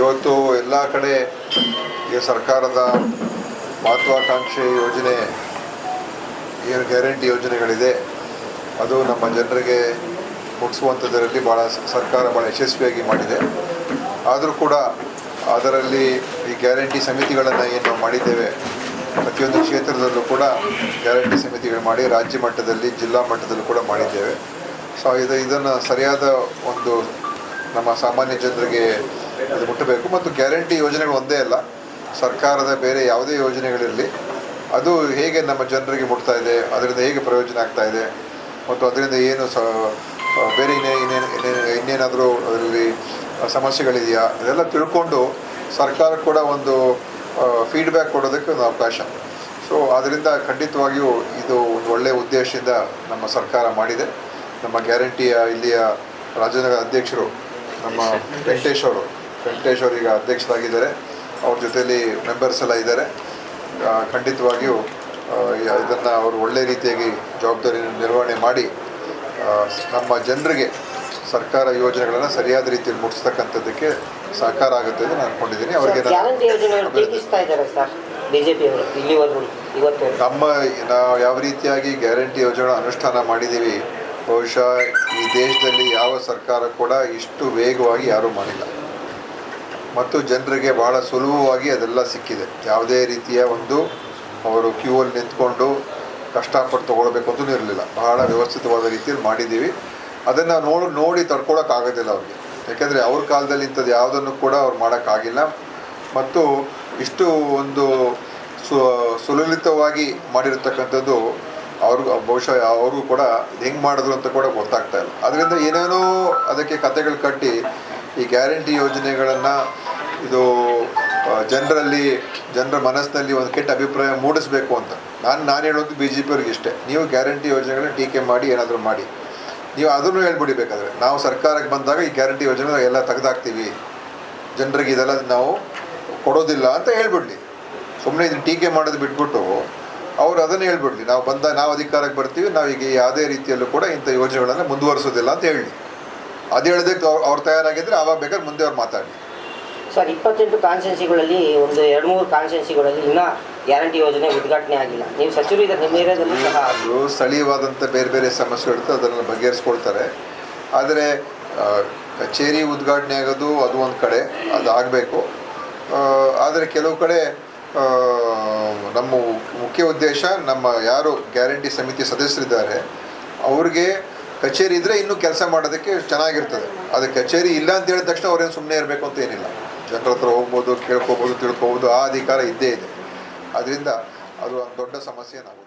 ಇವತ್ತು ಎಲ್ಲ ಕಡೆ ಈ ಸರ್ಕಾರದ ಮಹತ್ವಾಕಾಂಕ್ಷೆ ಯೋಜನೆ ಏನು ಗ್ಯಾರಂಟಿ ಯೋಜನೆಗಳಿದೆ. ಅದು ನಮ್ಮ ಜನರಿಗೆ ಮುಟ್ಟಿಸುವಂಥದ್ದರಲ್ಲಿ ಭಾಳ ಸರ್ಕಾರ ಭಾಳ ಯಶಸ್ವಿಯಾಗಿ ಮಾಡಿದೆ. ಆದರೂ ಕೂಡ ಅದರಲ್ಲಿ ಈ ಗ್ಯಾರಂಟಿ ಸಮಿತಿಗಳನ್ನು ಏನು ಮಾಡಿದ್ದೇವೆ, ಪ್ರತಿಯೊಂದು ಕ್ಷೇತ್ರದಲ್ಲೂ ಕೂಡ ಗ್ಯಾರಂಟಿ ಸಮಿತಿಗಳು ಮಾಡಿ ರಾಜ್ಯ ಮಟ್ಟದಲ್ಲಿ, ಜಿಲ್ಲಾ ಮಟ್ಟದಲ್ಲೂ ಕೂಡ ಮಾಡಿದ್ದೇವೆ. ಸೊ ಇದು ಇದನ್ನು ಸರಿಯಾದ ಒಂದು ನಮ್ಮ ಸಾಮಾನ್ಯ ಜನರಿಗೆ ಅದು ಮುಟ್ಟಬೇಕು ಮತ್ತು ಗ್ಯಾರಂಟಿ ಯೋಜನೆಗಳು ಒಂದೇ ಅಲ್ಲ. ಸರ್ಕಾರದ ಬೇರೆ ಯಾವುದೇ ಯೋಜನೆಗಳಿರಲಿ, ಅದು ಹೇಗೆ ನಮ್ಮ ಜನರಿಗೆ ಮುಟ್ತಾ ಇದೆ, ಅದರಿಂದ ಹೇಗೆ ಪ್ರಯೋಜನ ಆಗ್ತಾ ಇದೆ, ಮತ್ತು ಅದರಿಂದ ಏನು ಸ ಬೇರೆ ಇನ್ನೇ ಇನ್ನೇನು ಇನ್ನೇನು ಇನ್ನೇನಾದರೂ ಅದರಲ್ಲಿ ಸಮಸ್ಯೆಗಳಿದೆಯಾ ಅದೆಲ್ಲ ತಿಳ್ಕೊಂಡು ಸರ್ಕಾರ ಕೂಡ ಒಂದು ಫೀಡ್ಬ್ಯಾಕ್ ಕೊಡೋದಕ್ಕೆ ಒಂದು ಅವಕಾಶ. ಸೊ ಅದರಿಂದ ಖಂಡಿತವಾಗಿಯೂ ಇದು ಒಂದು ಒಳ್ಳೆಯ ಉದ್ದೇಶದಿಂದ ನಮ್ಮ ಸರ್ಕಾರ ಮಾಡಿದೆ. ನಮ್ಮ ಗ್ಯಾರಂಟಿಯ ಇಲ್ಲಿಯ ರಾಜ್ಯನಗರ ಅಧ್ಯಕ್ಷರು, ನಮ್ಮ ವೆಂಕಟೇಶ್ ಅವರು ವೆಂಕಟೇಶ್ ಅವರು ಈಗ ಅಧ್ಯಕ್ಷರಾಗಿದ್ದಾರೆ. ಅವ್ರ ಜೊತೆಯಲ್ಲಿ ಮೆಂಬರ್ಸ್ ಎಲ್ಲ ಇದ್ದಾರೆ. ಖಂಡಿತವಾಗಿಯೂ ಇದನ್ನು ಅವರು ಒಳ್ಳೆ ರೀತಿಯಾಗಿ ಜವಾಬ್ದಾರಿ ನಿರ್ವಹಣೆ ಮಾಡಿ ನಮ್ಮ ಜನರಿಗೆ ಸರ್ಕಾರ ಯೋಜನೆಗಳನ್ನು ಸರಿಯಾದ ರೀತಿಯಲ್ಲಿ ಮುಟ್ಟಿಸ್ತಕ್ಕಂಥದ್ದಕ್ಕೆ ಸಹಕಾರ ಆಗುತ್ತೆ ಅಂತ ನಾನು ಅನ್ಕೊಂಡಿದ್ದೀನಿ. ಅವರಿಗೆ ನಮ್ಮ ನಾವು ಯಾವ ರೀತಿಯಾಗಿ ಗ್ಯಾರಂಟಿ ಯೋಜನೆ ಅನುಷ್ಠಾನ ಮಾಡಿದ್ದೀವಿ ಬಹುಶಃ ಈ ದೇಶದಲ್ಲಿ ಯಾವ ಸರ್ಕಾರ ಕೂಡ ಇಷ್ಟು ವೇಗವಾಗಿ ಯಾರೂ ಮಾಡಿಲ್ಲ. ಮತ್ತು ಜನರಿಗೆ ಬಹಳ ಸುಲಭವಾಗಿ ಅದೆಲ್ಲ ಸಿಕ್ಕಿದೆ. ಯಾವುದೇ ರೀತಿಯ ಒಂದು ಅವರು ಕ್ಯೂ ಅಲ್ಲಿ ನಿಂತ್ಕೊಂಡು ಕಷ್ಟಪಟ್ಟು ತೊಗೊಳ್ಬೇಕು ಅಂತಲೂ ಇರಲಿಲ್ಲ. ಬಹಳ ವ್ಯವಸ್ಥಿತವಾದ ರೀತಿಯಲ್ಲಿ ಮಾಡಿದ್ದೀವಿ. ಅದನ್ನು ನೋಡಿ ನೋಡಿ ತಡ್ಕೊಳೋಕ್ಕಾಗೋದಿಲ್ಲ ಅವ್ರಿಗೆ. ಯಾಕೆಂದರೆ ಅವ್ರ ಕಾಲದಲ್ಲಿ ಇಂಥದ್ದು ಯಾವುದನ್ನು ಕೂಡ ಅವ್ರು ಮಾಡೋಕ್ಕಾಗಿಲ್ಲ. ಮತ್ತು ಇಷ್ಟು ಒಂದು ಸು, ಸುಲಲಿತವಾಗಿ ಮಾಡಿರತಕ್ಕಂಥದ್ದು ಅವ್ರಿಗೂ ಬಹುಶಃ ಅವ್ರಿಗೂ ಕೂಡ ಹೆಂಗೆ ಮಾಡಿದ್ರು ಅಂತ ಕೂಡ ಗೊತ್ತಾಗ್ತಾ ಇಲ್ಲ. ಅದರಿಂದ ಏನೇನೋ ಅದಕ್ಕೆ ಕತೆಗಳು ಕಟ್ಟಿ ಈ ಗ್ಯಾರಂಟಿ ಯೋಜನೆಗಳನ್ನು ಇದು ಜನರಲ್ಲಿ, ಜನರ ಮನಸ್ಸಿನಲ್ಲಿ ಒಂದು ಕೆಟ್ಟ ಅಭಿಪ್ರಾಯ ಮೂಡಿಸಬೇಕು ಅಂತ. ನಾನು ನಾನು ಹೇಳೋದು ಬಿ ಜೆ ಪಿಯವ್ರಿಗೆ ಇಷ್ಟೇ. ನೀವು ಗ್ಯಾರಂಟಿ ಯೋಜನೆಗಳನ್ನ ಟೀಕೆ ಮಾಡಿ, ಏನಾದರೂ ಮಾಡಿ. ನೀವು ಅದನ್ನು ಹೇಳ್ಬಿಡಿ ಬೇಕಾದರೆ ನಾವು ಸರ್ಕಾರಕ್ಕೆ ಬಂದಾಗ ಈ ಗ್ಯಾರಂಟಿ ಯೋಜನೆ ಎಲ್ಲ ತೆಗೆದಾಕ್ತೀವಿ. ಜನರಿಗೆ ಇದೆಲ್ಲ ನಾವು ಕೊಡೋದಿಲ್ಲ ಅಂತ ಹೇಳ್ಬಿಡ್ಲಿ. ಸುಮ್ಮನೆ ಇದನ್ನು ಟೀಕೆ ಮಾಡೋದು ಬಿಟ್ಬಿಟ್ಟು ಅವ್ರು ಅದನ್ನು ಹೇಳ್ಬಿಡ್ಲಿ. ನಾವು ಬಂದ, ನಾವು ಅಧಿಕಾರಕ್ಕೆ ಬರ್ತೀವಿ, ನಾವು ಈಗ ಯಾವುದೇ ರೀತಿಯಲ್ಲೂ ಕೂಡ ಇಂಥ ಯೋಜನೆಗಳನ್ನು ಮುಂದುವರಿಸೋದಿಲ್ಲ ಅಂತ ಹೇಳಿ ಅದು ಹೇಳೋದಕ್ಕೆ ಅವ್ರು ಅವ್ರು ತಯಾರಾಗಿದ್ದರೆ ಆವಾಗ ಬೇಕಾದ್ರೆ ಮುಂದೆ ಅವ್ರು ಮಾತಾಡಿ ಸರ್ ಇಪ್ಪತ್ತೆಂಟು ಕಾನ್ಸ್ಟೆನ್ಸಿಗಳಲ್ಲಿ ಒಂದು ಎರಡು ಮೂರು ಕಾನ್ಸ್ಟೆನ್ಸಿಗಳಲ್ಲಿ ಇನ್ನೂ ಗ್ಯಾರಂಟಿ ಯೋಜನೆ ಉದ್ಘಾಟನೆ ಆಗಿಲ್ಲ. ನೀವು ಸಚಿವರು ಇದ್ದಾರೆ ನಿಮ್ಮ ಏರಿಯಾದಲ್ಲೂ ಸಹ ಅದು ಸ್ಥಳೀಯವಾದಂಥ ಬೇರೆ ಬೇರೆ ಸಮಸ್ಯೆಗಳಿರ್ತದೆ ಅದನ್ನು ಬಗೆಹರಿಸ್ಕೊಳ್ತಾರೆ. ಆದರೆ ಆ, ಕಚೇರಿ ಉದ್ಘಾಟನೆ ಆಗೋದು ಅದು ಒಂದು ಕಡೆ ಅದು ಆಗಬೇಕು. ಆದರೆ ಕೆಲವು ಕಡೆ ಆ, ನಮ್ಮ ಮುಖ್ಯ ಉದ್ದೇಶ ನಮ್ಮ ಯಾರು ಗ್ಯಾರಂಟಿ ಸಮಿತಿ ಸದಸ್ಯರಿದ್ದಾರೆ ಅವ್ರಿಗೆ ಕಚೇರಿ ಇದ್ದರೆ ಇನ್ನೂ ಕೆಲಸ ಮಾಡೋದಕ್ಕೆ ಚೆನ್ನಾಗಿರ್ತದೆ. ಅದು ಕಚೇರಿ ಇಲ್ಲ ಅಂತ ಹೇಳಿದ ತಕ್ಷಣ ಅವ್ರೇನು ಸುಮ್ಮನೆ ಇರಬೇಕು ಅಂತ ಏನಿಲ್ಲ. ಜನರ ಹತ್ರ ಹೋಗ್ಬೋದು, ಕೇಳ್ಕೊಬೋದು, ತಿಳ್ಕೊಬೋದು, ಆ ಅಧಿಕಾರ ಇದ್ದೇ ಇದೆ. ಅದರಿಂದ ಅದು ಒಂದು ದೊಡ್ಡ ಸಮಸ್ಯೆ ನಾವು